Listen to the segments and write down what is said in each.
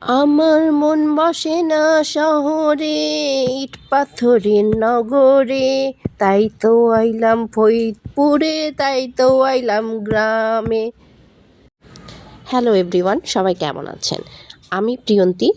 আমার মন বসে না শহরে, ইট পাথরের নগরে। তাই তো আইলাম ফরিদপুরে, তাই তো আইলাম গ্রামে। হ্যালো এভরিওয়ান সবাই কেমন আছেন? আমি প্রিয়ন্তী,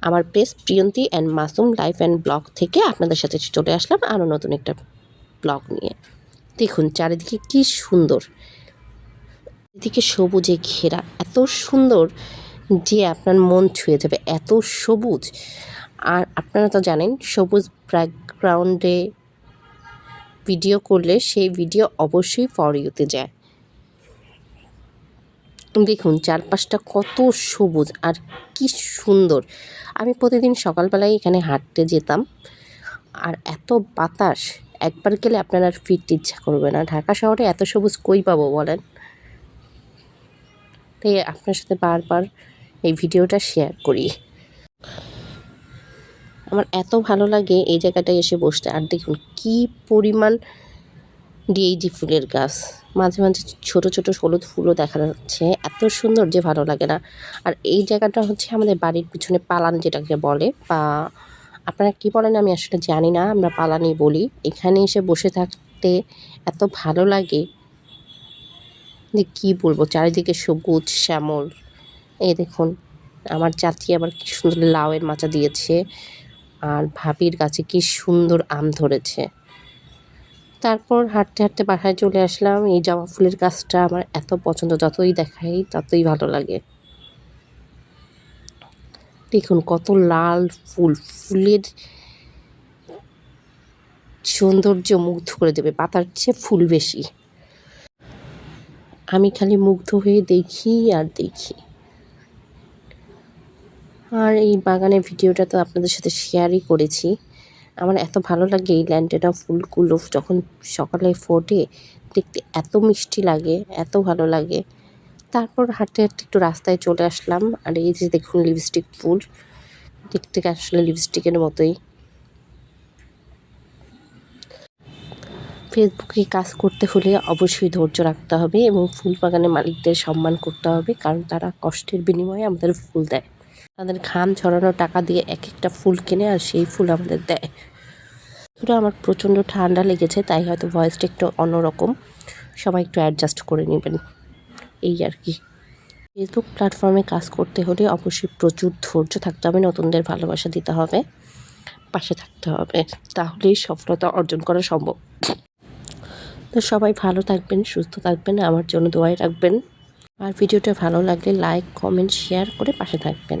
আমার press Priyanti and Masum life and blog থেকে আপনাদের সাথে চলে আসলাম আরও নতুন একটা ব্লগ নিয়ে। দেখুন, চারিদিকে কি সুন্দর। এদিকে সবুজে ঘেরা, এত সুন্দর। যে আপনার মন ছুঁয়ে যাবে, এত সবুজ। আর আপনারা তো জানেন, সবুজ ব্যাকগ্রাউন্ডে ভিডিও করলে সেই ভিডিও অবশ্যই ফর ইউতে যায়। দেখুন, চারপাশটা কত সবুজ আর কি সুন্দর। আমি প্রতিদিন সকালবেলায় এখানে হাঁটতে যেতাম আর এত বাতাস, একবার গেলে আপনার আর ফিরতে ইচ্ছা করবে না। ঢাকা শহরে এত সবুজ কই পাবো বলেন? তাই আপনার সাথে বারবার এই ভিডিওটা শেয়ার করি। আমার এত ভালো লাগে এই জায়গাটায় এসে বসতে। আর দেখুন, কি পরিমাণ ডিএইচি ফুলের গাছ। মাঝে মাঝে ছোট ছোট হলুদ ফুলও দেখা যাচ্ছে। এত সুন্দর যে ভালো লাগে না। আর এই জায়গাটা হচ্ছে আমাদের বাড়ির পিছনে পালান যেটাকে বলে। বা আপনারা কী বলেন আমি আসলে জানি না, আমরা পালানি বলি। এখানে এসে বসে থাকতে এত ভালো লাগে যে কী বলব? চারিদিকে সবুজ, শ্যামল। এই দেখুন, আমার চাচি আবার কি সুন্দর লাউয়ের মাচা দিয়েছে আর ভাবির গাছে কি সুন্দর আম ধরেছে। তারপর হাঁটতে হাঁটতে বাসায় চলে আসলাম। এই জবা ফুলের গাছটা আমার এত পছন্দ, যতই দেখাই ততই ভালো লাগে। দেখুন কত লাল ফুল, ফুলের সৌন্দর্য মুগ্ধ করে দেবে, পাতার চেয়ে ফুল বেশি। আমি খালি মুগ্ধ হয়ে দেখি আর দেখি। আর এই বাগানের ভিডিওটা তো আপনাদের সাথে শেয়ারই করেছি। আমার এত ভালো লাগে এই ল্যান্ডেনা ফুলগুলো যখন সকালে ফোটে, দেখতে এত মিষ্টি লাগে, এত ভালো লাগে। তারপর হাঁটতে হাঁটতে একটু রাস্তায় চলে আসলাম, আর এই যে দেখুন লিপস্টিক ফুল, দেখতে আসলে লিপস্টিকের মতোই। ফেসবুকে কাজ করতে হলে অবশ্যই ধৈর্য রাখতে হবে এবং ফুল বাগানের মালিকদের সম্মান করতে হবে, কারণ তারা কষ্টের বিনিময়ে আমাদের ফুল দেয়। তাদের ঘাম ঝরানো টাকা দিয়ে এক একটা ফুল কিনে আর সেই ফুল আমাদের দেয়। শুধু আমার প্রচণ্ড ঠান্ডা লেগেছে, তাই হয়তো ভয়েসটা একটু অন্যরকম। সবাই একটু অ্যাডজাস্ট করে নেবেন। এই আর কি। ফেসবুক প্ল্যাটফর্মে কাজ করতে হলে অবশ্যই প্রচুর ধৈর্য থাকতে হবে, নতুনদের ভালোবাসা দিতে হবে, পাশে থাকতে হবে। তাহলেই সফলতা অর্জন করা সম্ভব। তো সবাই ভালো থাকবেন, সুস্থ থাকবেন, আমার জন্য দোয়াই রাখবেন। আর ভিডিওটা ভালো লাগলে লাইক কমেন্ট শেয়ার করে পাশে থাকবেন।